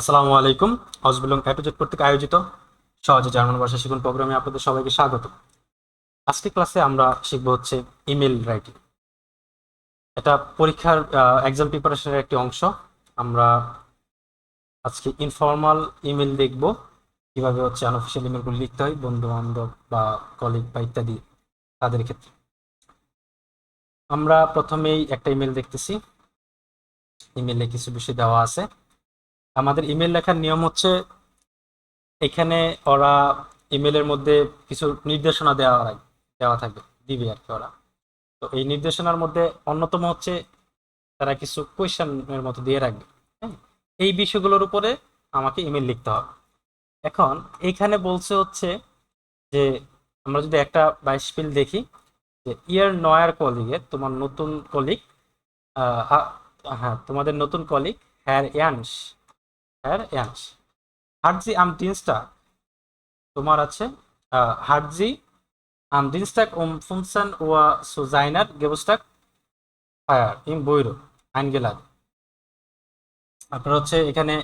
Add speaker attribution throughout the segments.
Speaker 1: আসসালামু আলাইকুম। হজবিলং অ্যাটোজেট কর্তৃক আয়োজিত সহজে জার্মান ভাষা শিখুন প্রোগ্রামে আপনাদের সবাইকে স্বাগত। আজকে ক্লাসে আমরা শিখব হচ্ছে ইমেল রাইটিং। এটা পরীক্ষার এক্সাম প্রিপারেশনের একটি অংশ। আমরা আজকে ইনফর্মাল ইমেল দেখব, কীভাবে হচ্ছে আনঅফিসিয়াল ইমেলগুলো লিখতে হয় বন্ধু বান্ধব বা কলিগ বা ইত্যাদি তাদের ক্ষেত্রে। আমরা প্রথমেই একটা ইমেল দেখতেছি। ইমেলে কিছু বিষয় দেওয়া আছে। আমাদের ইমেল লেখার নিয়ম হচ্ছে এখানে ওরা ইমেলের মধ্যে কিছু নির্দেশনা দেওয়া দেওয়া থাকবে দিবে আর কি ওরা। তো এই নির্দেশনার মধ্যে অন্যতম হচ্ছে তারা কিছু কোয়েশ্চেনের মতো দিয়ে রাখবে হ্যাঁ? এই বিষয়গুলোর উপরে আমাকে ইমেল লিখতে হবে। এখন এইখানে বলছে হচ্ছে যে, আমরা যদি একটা বাইশপিল দেখি, যে ইয়ার নয়ার কলিগের তোমার নতুন কলিগ হ্যাঁ তোমাদের নতুন কলিগ হ্যার ইয়ানস ইয়ানস হার্জি আম দিনস্টাগ তোমার আছে হার্জি আম দিনস্টাগ um Funzen Uhr zu seiner Geburtstag Feier im Büro আপনার হচ্ছে এখানে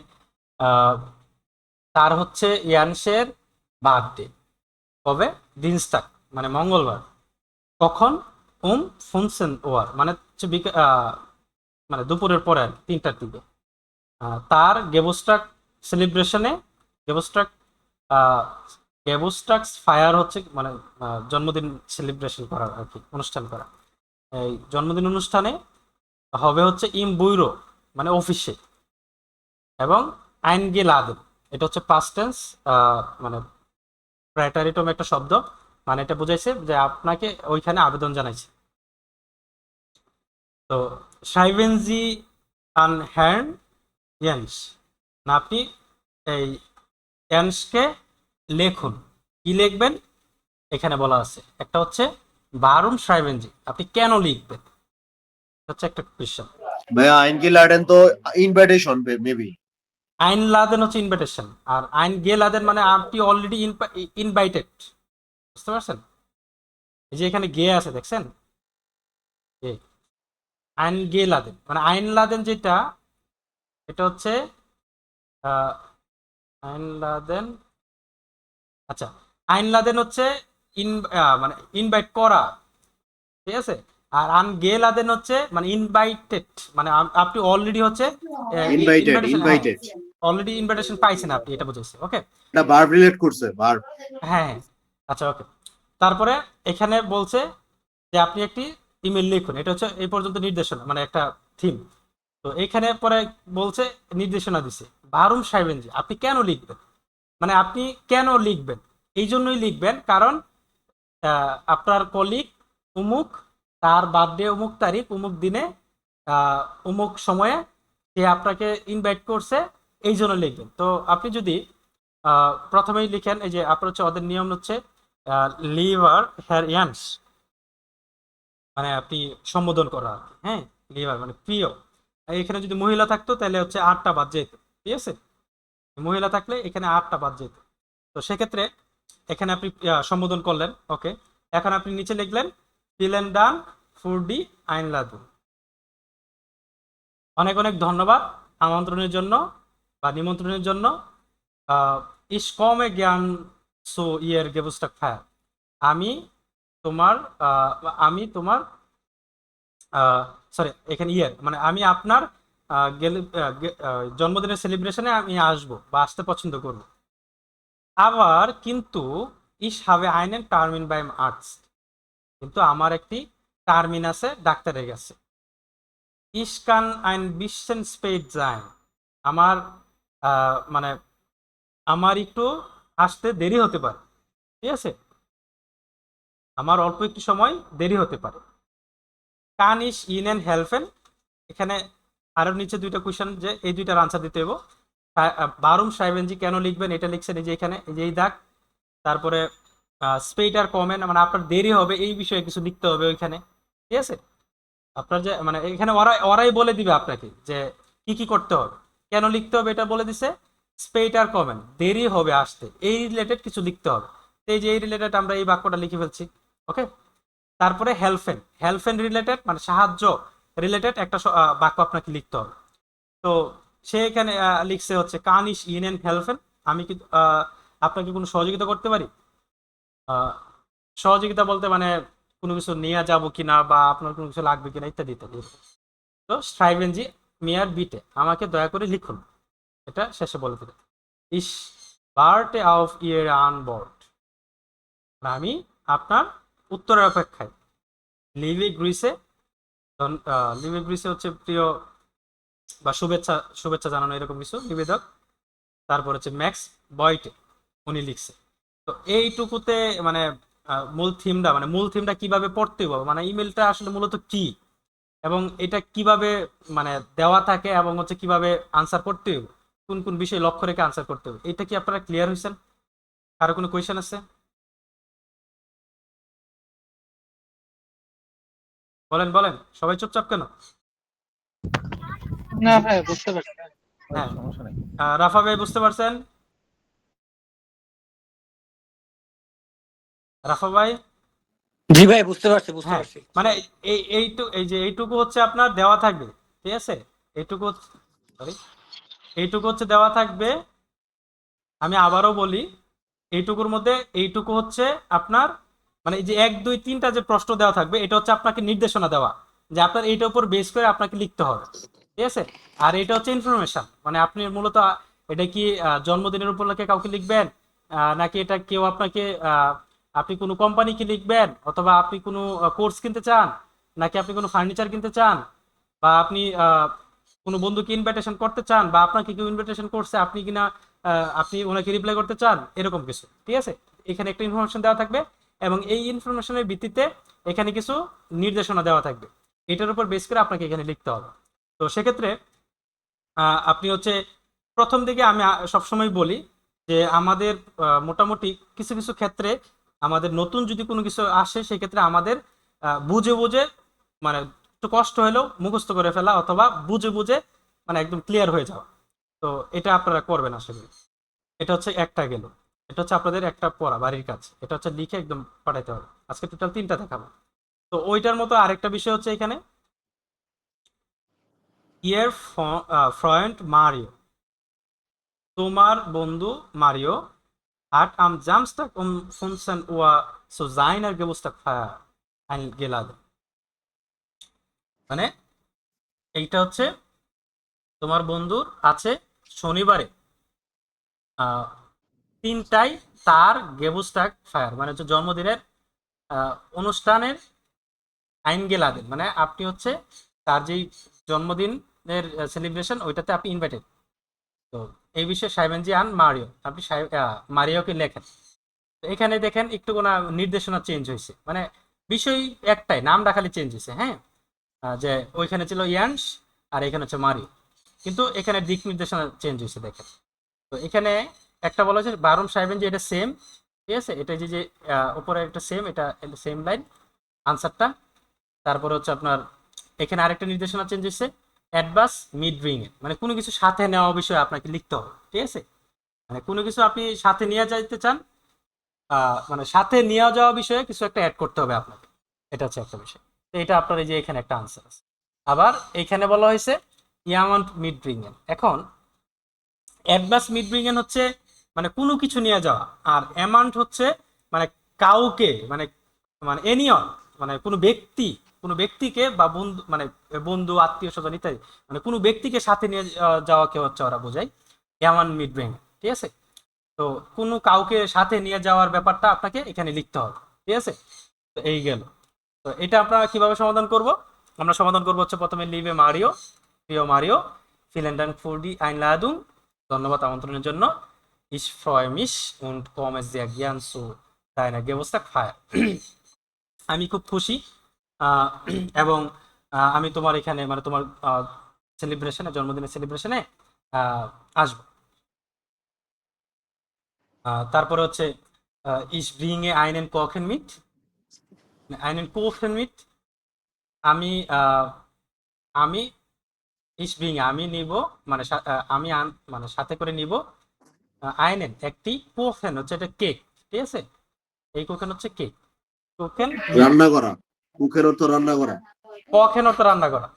Speaker 1: তার হচ্ছে ইয়ানসের বার্থডে। কবে? দিনস্টাক মানে মঙ্গলবার। কখন? উম ফুনসেন ওয়ার মানে হচ্ছে মানে দুপুরের পরে তিনটার দিকে। তার গেবোস্ট্রাক সেলিব্রেশনে গেবোস্ট্রাক গেবোস্ট্রাক্স ফায়ার হচ্ছে মানে জন্মদিন সেলিব্রেশন করা আর কি, অনুষ্ঠান করা। এই জন্মদিন অনুষ্ঠানে হবে হচ্ছে ইম বুইরো মানে অফিসে। এবং আইন গে লাদেন, এটা হচ্ছে পাস্টেন্স মানে প্রাইটারিটম একটা শব্দ মানে এটা বুঝাইছে যে আপনাকে ওইখানে আবেদন জানাইছে। তো সাইভেনজি আন হ্যান্ড এমস না আপনি এই এমসকে লেখুন। কি লিখবেন? এখানে বলা আছে। একটা হচ্ছে বারুন সাহেবেনজি আপনি কেন লিখবেন? হচ্ছে একটা কোয়েশ্চেন
Speaker 2: ভাইয়া আইন কি লাডেন তো ইনভাইটেশন মেবি
Speaker 1: আইন লাদেন হচ্ছে ইনভাইটেশন আর আইন গে লাদেন মানে আপনি অলরেডি ইনভাইটেড বুঝতে পারছেন? এই যে এখানে গে আছে দেখছেন? আইন গে লাদেন। মানে আইন লাদেন যেটা এটা হচ্ছে আইন লাদেন আচ্ছা আইন লাদেন হচ্ছে ইন মানে ইনভাইট করা ঠিক আছে? আর আন গে লাদেন হচ্ছে মানে ইনভাইটেড মানে আপনি অলরেডি হচ্ছে
Speaker 2: ইনভাইটেড ইনভাইটেড
Speaker 1: অলরেডি ইনভাইটেশন পাইছেন আপনি এটা বুঝেছি ওকে
Speaker 2: এটা ভার্ব রিলেট করছে ভার্ব
Speaker 1: হ্যাঁ হ্যাঁ আচ্ছা ওকে তারপরে এখানে বলছে যে আপনি একটি ইমেল লিখুন এটা হচ্ছে এই পর্যন্ত নির্দেশনা মানে একটা থিম তো এখানে পরে বলছে, নির্দেশনা দিছে। বারুম সাহেবেনজি আপনি কেন লিখবেন? মানে আপনি কেন লিখবেন? এই জন্যই লিখবেন, কারণ আপনার কলিগ উমুক, তার বার্থডে উমুক তারিখ, উমুক দিনে উমুক সময়ে সে আপনাকে ইনভাইট করছে, এই জন্য লিখবেন। তো আপনি যদি প্রথমেই লিখেন, এই যে আপনার হচ্ছে ওদের নিয়ম হচ্ছে লিভার হেয়ার ইয়ান্স মানে আপনি সম্বোধন করা হ্যাঁ? লিভার মানে প্রিয়। এখানে যদি মহিলা থাকতো, তাহলে হচ্ছে আটটা বাদ যেত, ঠিক আছে? মহিলা থাকলে এখানে আটটা বাদ যেত। তো সেক্ষেত্রে এখানে আপনি সম্বোধন করলেন, ওকে? এখন আপনি নিচে লিখলেন ফিলেন ডান ফুডি আইন লাদু অনেক অনেক ধন্যবাদ আমন্ত্রণের জন্য বা নিমন্ত্রণের জন্য। ইস কমে জ্ঞান সো ইয়ের গেবুস্টাক ফায়ার আমি তোমার আমি তোমার সরি এখানে ইয়ার মানে আমি আপনার জন্মদিনের সেলিব্রেশনে আমি আসব বা আসতে পছন্দ করব। আবার কিন্তু ইস হাবে আইনেন টার্মিন বাই আর্টস কিন্তু আমার একটি টার্মিন আছে ডাক্তারের কাছে ইস কান আইন বিশেন স্পেড যায়। আমার মানে আমার একটু আসতে দেরি হতে পারে। ঠিক আছে? আমার অল্প একটু সময় দেরি হতে পারে। কান ইস ইন অ্যান্ড হেল্পেন এখানে আরও নিচে দুইটা কোয়েশ্চেন যে এই দুইটার আনসার দিতে হব বারুম কেন লিখবেন? এটা লিখছেন এই যে এখানে দাগ। তারপরে স্পেড আর কমেন্ট মানে আপনার দেরি হবে, এই বিষয়ে কিছু লিখতে হবে ওইখানে। ঠিক আছে? আপনার যে মানে এখানে ওরা ওরাই বলে দিবে আপনাকে যে কি কি করতে হবে। কেন লিখতে হবে এটা বলে দিছে? স্পেড আর কমেন্ট, দেরি হবে আসতে। এই রিলেটেড কিছু লিখতে হবে। এই যে এই রিলেটেড আমরা এই বাক্যটা লিখে ফেলছি ওকে তারপরে হেল্পেন হেল্পেন রিলেটেড মানে সাহায্য রিলেটেড একটা বাক্য আপনাকে লিখতে হবে। তো সে এখানে লিখছে হচ্ছে, কানিশ ইউনিয়ন হেলফেন। আমি কি আপনাকে কোনো সহযোগিতা করতে পারি? সহযোগিতা বলতে মানে কোনো কিছু নিয়ে যাব কিনা বা আপনার কোনো কিছু লাগবে কিনা ইত্যাদি ইত্যাদি। তো স্ট্রাইভেনজি মেয়ার বিটে, আমাকে দয়া করে লিখুন। এটা শেষে বলে দিল ইস বার্টে অফ ইয়ার আন বোর্ড আমি আপনার উত্তরের অপেক্ষায়। লিভি গ্রিসে লিভি গ্রিসে হচ্ছে প্রিয় বা শুভেচ্ছা শুভেচ্ছা জানানো এরকম কিছু নিবেদক। তারপর হচ্ছে ম্যাক্স বয়টে, উনি লিখছে। তো এইটুকুতে মানে মূল থিমটা মানে মূল থিমটা কীভাবে পড়তে হবে? মানে ইমেলটা আসলে মূলত কি? এবং এটা কীভাবে মানে দেওয়া থাকে এবং হচ্ছে কীভাবে আনসার করতে হবে? কোন কোন বিষয়ে লক্ষ্য রেখে আনসার করতে হবে? এটা কি আপনারা ক্লিয়ার হয়েছেন কারও কোনো কোয়েশ্চেন আছে? বলেন বলেন সবাই চুপচাপ কেন?
Speaker 3: না ভাই বুঝতে পারছি।
Speaker 1: হ্যাঁ।
Speaker 3: সমস্যা নেই।
Speaker 1: আহ, রাফা ভাই বুঝতে পারছেন? রাফা ভাই?
Speaker 3: জি ভাই বুঝতে পারছি বুঝতে
Speaker 1: হ্যাঁ
Speaker 3: পারছি।
Speaker 1: মানে এই এইটুকু এই যে এইটুকু হচ্ছে আপনার দেওয়া থাকবে ঠিক আছে? এইটুকু সরি এইটুকু হচ্ছে দেওয়া থাকবে আমি আবারও বলি এইটুকুর মধ্যে এইটুকু হচ্ছে আপনার মানে এই যে এক, দুই, তিনটা যে প্রশ্ন দেওয়া থাকবে, এটা হচ্ছে আপনাকে নির্দেশনা দেওয়া যে আপনার এইটার উপর বেস করে আপনাকে লিখতে হবে। ঠিক আছে? আর এটা হচ্ছে ইনফরমেশন মানে আপনি মূলত, এটা কি জন্মদিনের উপলক্ষে কাউকে লিখবেন নাকি এটা কেউ আপনাকে আপনি কোনো কোম্পানিকে লিখবেন, অথবা আপনি কোনো কোর্স কিনতে চান, নাকি আপনি কোনো ফার্নিচার কিনতে চান, বা আপনি কোনো বন্ধুকে ইনভাইটেশন করতে চান, বা আপনাকে কেউ ইনভাইটেশন করছে, আপনি কিনা আপনি ওনাকে রিপ্লাই করতে চান, এরকম কিছু। ঠিক আছে? এখানে একটা ইনফরমেশন দেওয়া থাকবে। এবং এই ইনফরমেশনের ভিত্তিতে এখানে কিছু নির্দেশনা দেওয়া থাকবে। এটার উপর বেস করে আপনাকে এখানে লিখতে হবে। তো সেক্ষেত্রে আপনি হচ্ছে প্রথম দিকে আমি সবসময় বলি যে আমাদের মোটামুটি কিছু কিছু ক্ষেত্রে আমাদের নতুন যদি কোনো কিছু আসে, সেক্ষেত্রে আমাদের বুঝে বুঝে মানে একটু কষ্ট হলেও মুখস্থ করে ফেলা অথবা বুঝে বুঝে মানে একদম ক্লিয়ার হয়ে যাওয়া। তো এটা আপনারা করবেন আশা করি। এটা হচ্ছে একটা গেল। এটা হচ্ছে আপনাদের একটা পড়া, বাড়ির কাজ। এটা হচ্ছে লিখে একদম পাঠাইতে হবে। আজকে টোটাল তিনটা দেখাবো। তো ওইটার মতো আরেকটা বিষয় হচ্ছে এখানে। ইয়ের ফ্রয়েন্ট মারিও তোমার বন্ধু Mario hat am Samstag um 15 Uhr zu seiner Geburtstagsfeier eingeladen. মানে এইটা হচ্ছে তোমার বন্ধুর আছে শনিবারে আহ, তিনটায় তার গেবুস্টাক ফায়ার মানে হচ্ছে জন্মদিনের অনুষ্ঠানের আইন গেলাদেন মানে আপনি হচ্ছে তার যেই জন্মদিনের সেলিব্রেশন ওইটাতে আপনি ইনভাইটেড তো এই বিষয়ে সাইবেনজি আন মারিও আপনি মারিওকে লেখেন। তো এখানে দেখেন একটু কোনো নির্দেশনা চেঞ্জ হয়েছে। মানে বিষয় একটাই নামটা খালি চেঞ্জ হয়েছে হ্যাঁ? যে ওইখানে ছিল ইয়ান্স আর এখানে হচ্ছে মারিও। কিন্তু এখানে দিক নির্দেশনা চেঞ্জ হয়েছে দেখেন। তো এখানে একটা বলা হচ্ছে বারুম সাহেবেন যে এটা সেম ঠিক আছে? এটা যে যে উপরে একটা সেম এটা সেম লাইন আনসারটা তারপরে হচ্ছে আপনার, এখানে আরেকটা নির্দেশনা চেঞ্জ হয়েছে অ্যাডভান্স মিড রিং মানে কোনো কিছু সাথে নেওয়া বিষয়ে আপনাকে লিখতে হবে, ঠিক আছে? মানে কোনো কিছু আপনি সাথে নিয়ে যাইতে চান মানে সাথে নিয়ে যাওয়া বিষয়ে কিছু একটা অ্যাড করতে হবে আপনাকে। এটা হচ্ছে একটা বিষয়। তো এটা আপনার এই যে এখানে একটা আনসার আছে। আবার এখানে বলা হয়েছে ইয়ামাউন্ট মিড রিংয়েন এখন অ্যাডভান্স মিড রিংয়েন হচ্ছে মানে কোনো কিছু নিয়ে যাওয়া। আর অ্যামাউন্ট হচ্ছে মানে কাউকে মানে মানে এনিয়ন মানে কোনো ব্যক্তি, কোনো ব্যক্তিকে বা বন্ধু মানে বন্ধু, আত্মীয় স্বজন ইত্যাদি মানে কোনো ব্যক্তিকে সাথে নিয়ে যাওয়াকে হচ্ছে ওরা বোঝায়। এমন মিড ব্রেন ঠিক আছে? তো কোনো কাউকে সাথে নিয়ে যাওয়ার ব্যাপারটা আপনাকে এখানে লিখতে হবে, ঠিক আছে? তো এই গেল। তো এটা আমরা কীভাবে সমাধান করব? আমরা সমাধান করব হচ্ছে প্রথমে লিভে মারিও প্রিয় মারিও ফিলেন্ডান ফুডি আইন লাদুং। ধন্যবাদ আমন্ত্রণের জন্য। ইস ফ্রয়মিশ und komme sehr gern zu deiner Geburtstag আমি খুব খুশি এবং আমি তোমার এখানে মানে তোমার সেলিব্রেশনে জন্মদিনের সেলিব্রেশনে আসব। তারপরে হচ্ছে ইস ব্রিং এ আইনেন কোখেন মিট আইনেন কোখেন মিট আমি আমি ইস ব্রিং আমি নিব মানে আমি মানে সাথে করে নিব। আইনেন একটি কোখেন হচ্ছে এটা কেক ঠিক আছে? এই কোখেন হচ্ছে কেক। কোখেন
Speaker 2: রান্না করা কুকের অর্থ রান্না করা।
Speaker 1: কখেন তো রান্না করা।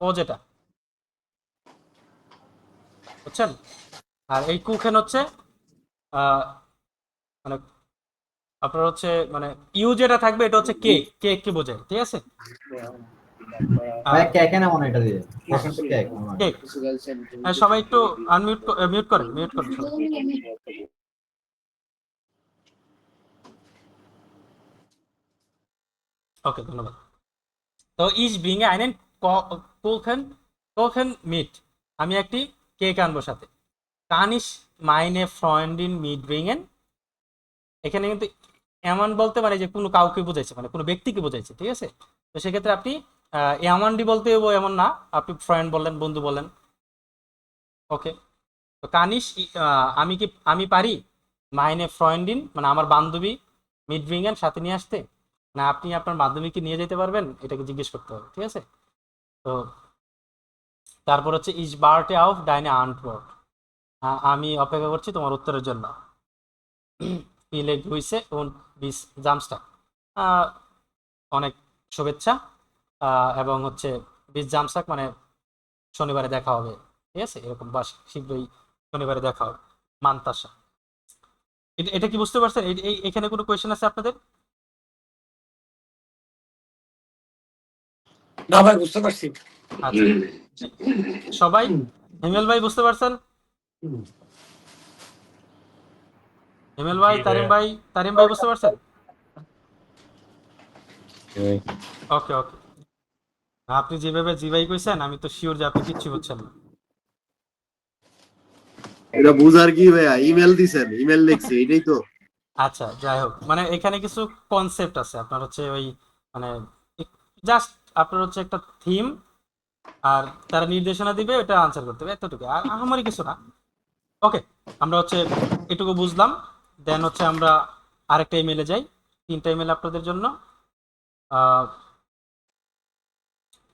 Speaker 1: ও যেটা। বুঝছেন? আর এই কুখেন হচ্ছে আহ, মানে আপনার হচ্ছে মানে ইউ যেটা থাকবে এটা হচ্ছে কেক কেক কে বোঝায় ঠিক আছে?
Speaker 4: মনে হয়
Speaker 1: সবাই একটু আনমিউট মিউট করেন মিউট করেন ওকে ধন্যবাদ। তো ইজ ব্রিং আইনেন কোখেন কোখেন মিট আমি একটি কেক আনব সাথে। কানিস মাইনে ফ্রয়েন্ডিন মিট ব্রিংয়েন এখানে কিন্তু এমন বলতে পারে যে কোনো কাউকে বোঝাইছে মানে কোনো ব্যক্তিকে বোঝাইছে ঠিক আছে? তো সেক্ষেত্রে আপনি এমনডি বলতে হইবো এমন না। আপনি ফ্রেন্ড বললেন, বন্ধু বললেন। ওকে তো কানিস আমি কি, আমি পারি? মাইনে ফ্রয়েন্ডিন মানে আমার বান্ধবী ব্রিংয়েন সাথে নিয়ে আসতে? না, আপনি আপনার বান্ধবীকে নিয়ে যেতে পারবেন? এটাকে জিজ্ঞেস করতে হবে, ঠিক আছে? তো তারপর হচ্ছে ইজ বার্টে অফ ডাইনে আন্টওয়ার্ড আমি অপেক্ষা করছি তোমার উত্তরের জন্য। পিলে গুইসে উন বিস জামস্টাক অনেক শুভেচ্ছা। এবং হচ্ছে বিস জামস্টাক মানে শনিবারে দেখা হবে। ঠিক আছে? এরকম বাস শীঘ্রই শনিবারে দেখা হবে। মান্তাসা এটা এটা কি বুঝতে পারছেন? এখানে কোনো কোয়েশ্চেন আছে আপনাদের?
Speaker 3: না ভাই বুঝতে পারছি।
Speaker 1: আচ্ছা। সবাই? হিমেল ভাই বুঝতে পারছেন? হিমেল ভাই তারিম ভাই তারিম ভাই বুঝতে পারছেন? ওকে ওকে আপনি যেভাবে জিভাই কইছেন আমি তো শিওর যে আপনি কিচ্ছু বুঝছেন না।
Speaker 2: এটা বুঝার কি ভাইয়া? ইমেল দিছেন ইমেল লিখছে এটাই তো।
Speaker 1: আচ্ছা যাই হোক। মানে এখানে কিছু কনসেপ্ট আছে আপনার হচ্ছে ওই মানে জাস্ট আপনার হচ্ছে একটা থিম আর তারা নির্দেশনা দিবে ওটা আনসার করতে হবে এতটুকু। আর আমারই কিছু না। ওকে আমরা হচ্ছে এটুকু বুঝলাম। দেন হচ্ছে আমরা আরেকটা ইমেলে যাই তিনটা ইমেল আপনাদের জন্য।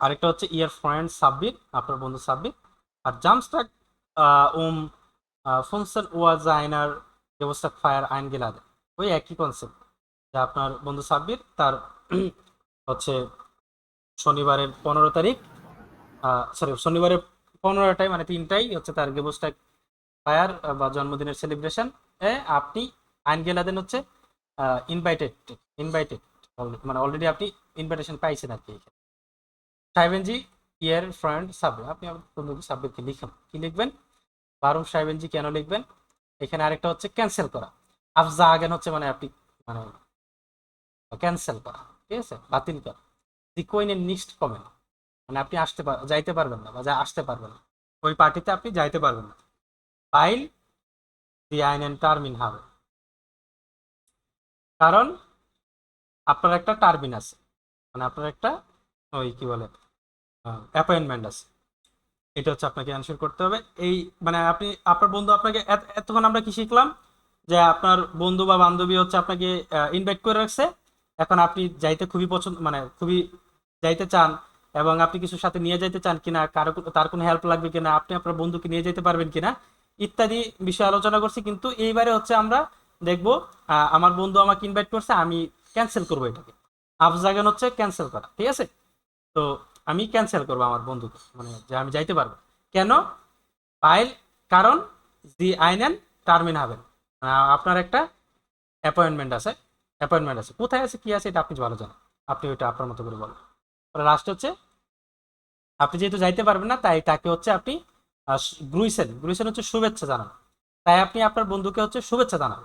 Speaker 1: আরেকটা হচ্ছে ইয়ার ফ্রেন্ড সাব্বির, আপনার বন্ধু সাব্বির। আর জামস্টাক উম ফুনসেন ওয়াজ আইনার ব্যবস্থা ফায়ার আইন গেলাদ। ওই একই কনসেপ্ট যে আপনার বন্ধু সাব্বির, তার হচ্ছে শনিবারের পনেরো তারিখ সরি শনিবারের পনেরোটায় মানে তিনটাই হচ্ছে তার গেবস্টাক ফায়ার বা জন্মদিনের সেলিব্রেশন এ আপনি আইন গেলাদেন হচ্ছে ইনভাইটেড ইনভাইটেড মানে অলরেডি আপনি ইনভাইটেশন পাইছেন আর কি। সাহেবেনজি ইয়ার ফ্রেন্ড সাব্বির আপনি আপনার বন্ধু সাব্বিরকে লিখুন। কি লিখবেন? বারুম সাহেবেনজি কেন লিখবেন? এখানে আরেকটা হচ্ছে ক্যান্সেল করা। আফজা আগেন হচ্ছে মানে আপনি মানে ক্যান্সেল করা। ঠিক আছে? বাতিল করা। দি কোইনের নিক্সট কমেন্ট। মানে আপনি আসতে যাইতে পারবেন না বা যা আসতে পারবেন না। ওই পার্টিতে আপনি যাইতে পারবেন না। ফাইল দি আইন টার্মিন হবে। কারণ আপনার একটা টার্মিন আছে। মানে আপনার একটা ওই কি বলে? অ্যাপয়েন্টমেন্ট আছে। এটা হচ্ছে আপনাকে অ্যান্সার করতে হবে। এই মানে আপনি, আপনার বন্ধু আপনাকে এতক্ষণ আমরা কি শিখলাম? যে আপনার বন্ধু বা বান্ধবী হচ্ছে আপনাকে ইনভাইট করে রাখছে। এখন আপনি যাইতে খুবই পছন্দ মানে খুবই যাইতে চান এবং আপনি কিছু সাথে নিয়ে যাইতে চান কিনা, কারও তার কোনো হেল্প লাগবে কিনা, আপনি আপনার বন্ধুকে নিয়ে যেতে পারবেন কিনা, ইত্যাদি বিষয়ে আলোচনা করছি। কিন্তু এইবারে হচ্ছে আমরা দেখব আমার বন্ধু আমাকে ইনভাইট করছে, আমি ক্যান্সেল করব এটাকে। আফজাগান হচ্ছে ক্যান্সেল করা, ঠিক আছে? তো আমি ক্যান্সেল করব আমার বন্ধুকে মানে যে আমি যাইতে পারব। কেন? ফাইল কারণ দি আইনেন টার্মিন হবেন। আপনার একটা অ্যাপয়েন্টমেন্ট আছে অ্যাপয়েন্টমেন্ট আছে। কোথায় আছে, কি আছে, এটা আপনি ভালো জানেন। আপনি ওইটা আপনার মতো করে বলেন। লাস্ট হচ্ছে, আপনি যেহেতু যাইতে পারবেন না, তাই তাকে হচ্ছে আপনি গ্রুইসেন। গ্রুইসেন হচ্ছে শুভেচ্ছা জানান। তাই আপনি আপনার বন্ধুকে হচ্ছে শুভেচ্ছা জানান।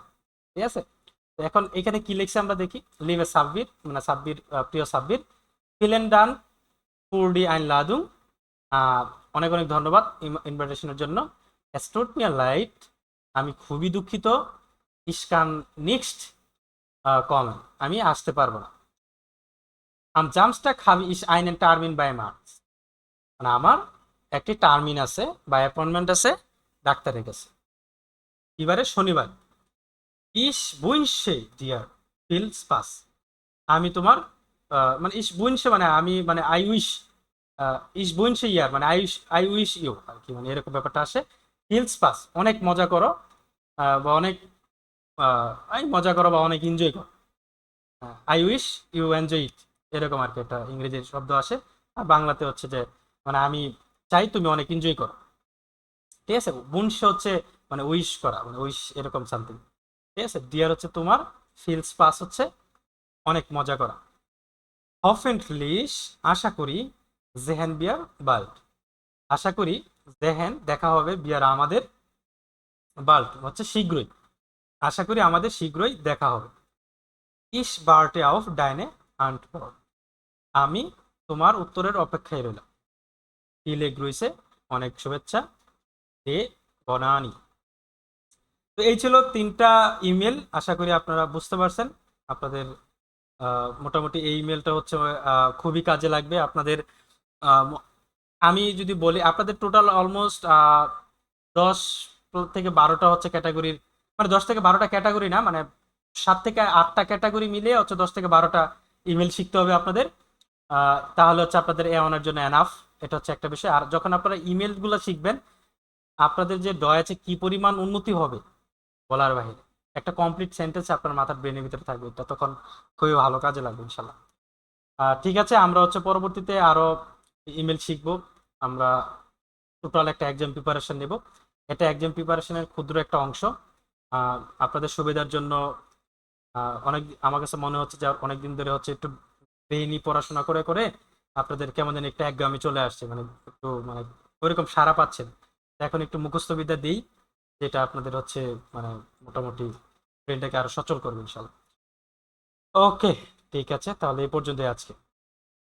Speaker 1: ঠিক আছে? এখন এখানে কি লিখছে আমরা দেখি। লিভে সাব্বির মানে সাব্বির প্রিয় সাব্বির। ফিলেন ডান পুরডি আইন লাদুং। অনেক অনেক ধন্যবাদ ইনভাইটেশনের জন্য। স্টোট মিয়া লাইট আমি খুবই দুঃখিত। ইস্কান নেক্সট কমেন্ট আমি আসতে পারব না। আম জামস্টাক খাবি ইস আইনেন টার্মিন বাই মার্কস মানে আমার একটি টার্মিন আছে বা অ্যাপয়েন্টমেন্ট আছে, ডাক্তারের কাছে। এবারে শনিবার। ইস, বুইনসে ডিয়ার ফিলস পাস আমি তোমার মানে ইস বুইনসে মানে আমি মানে আই উইশ ইস বুইনসে ইয়ার মানে আই আই উইশ ইউ আর কি মানে এরকম ব্যাপারটা আসে। হিলস পাস অনেক মজা করো বা অনেক মজা করো বা অনেক এনজয় করো। I wish you enjoy it এরকম আর কি একটা ইংরেজির শব্দ আসে। আর বাংলাতে হচ্ছে যে মানে আমি চাই তুমি অনেক এনজয় করো। ঠিক আছে? বুনস হচ্ছে মানে উইশ করা মানে উইশ এরকম সামথিং ঠিক আছে? ডিয়ার হচ্ছে তোমার ফিলস পাস হচ্ছে, অনেক মজা করা। হফেন্টলিশ আশা করি জেহেন বিয়ার বাল্ট। আশা করি জেহেন দেখা হবে বিয়ার আমাদের বাল্ট, হচ্ছে শীঘ্রই। আশা করি আমাদের শীঘ্রই দেখা হবে। ইস বার্টে অফ ডাইনে আন্ট আমি তোমার উত্তরের অপেক্ষায় রইলাম। ইলে গ্রুইসে অনেক শুভেচ্ছা। দে বনানি। তো এই ছিল তিনটা ইমেল, আশা করি আপনারা বুঝতে পারছেন। আপনাদের মোটামুটি এই ইমেলটা হচ্ছে খুবই কাজে লাগবে। আপনাদের আমি যদি বলি, আপনাদের টোটাল অলমোস্ট দশ থেকে বারোটা হচ্ছে ক্যাটাগরির মানে দশ থেকে বারোটা ক্যাটাগরি না মানে সাত থেকে আটটা ক্যাটাগরি মিলে হচ্ছে দশ থেকে বারোটা ইমেল শিখতে হবে আপনাদের। তাহলে হচ্ছে আপনাদের এ জন্য এনাফ এটা হচ্ছে একটা বিষয়। আর যখন আপনারা ইমেলগুলো শিখবেন, আপনাদের যে ডয় আছে, কি পরিমাণ উন্নতি হবে, বলার বাহিরে। একটা কমপ্লিট সেন্টেন্স আপনার মাথার ব্রেনের ভিতরে থাকবে, এটা তখন খুবই ভালো কাজে লাগবে ইনশাল্লাহ ঠিক আছে, আমরা হচ্ছে পরবর্তীতে আরও ইমেল শিখব, আমরা টোটাল একটা এক্সাম প্রিপারেশন নেব। এটা এক্সাম প্রিপারেশনের ক্ষুদ্র একটা অংশ। আপনাদের সুবিধার জন্য অনেক, আমার কাছে মনে হচ্ছে যে অনেকদিন ধরে হচ্ছে একটু ব্রেইনি পড়াশোনা করে করে আপনাদের কেমন যেন একটা একগামী চলে আসছে মানে একটু মানে ওইরকম সারা পাচ্ছেন। এখন একটু মুখস্থ বিদ্যা দিই, যেটা আপনাদের হচ্ছে মানে মোটামুটি ব্রেনটাকে আরও সচল করবে ইনশাল্লাহ। ওকে ঠিক আছে তাহলে এই পর্যন্ত আজকে।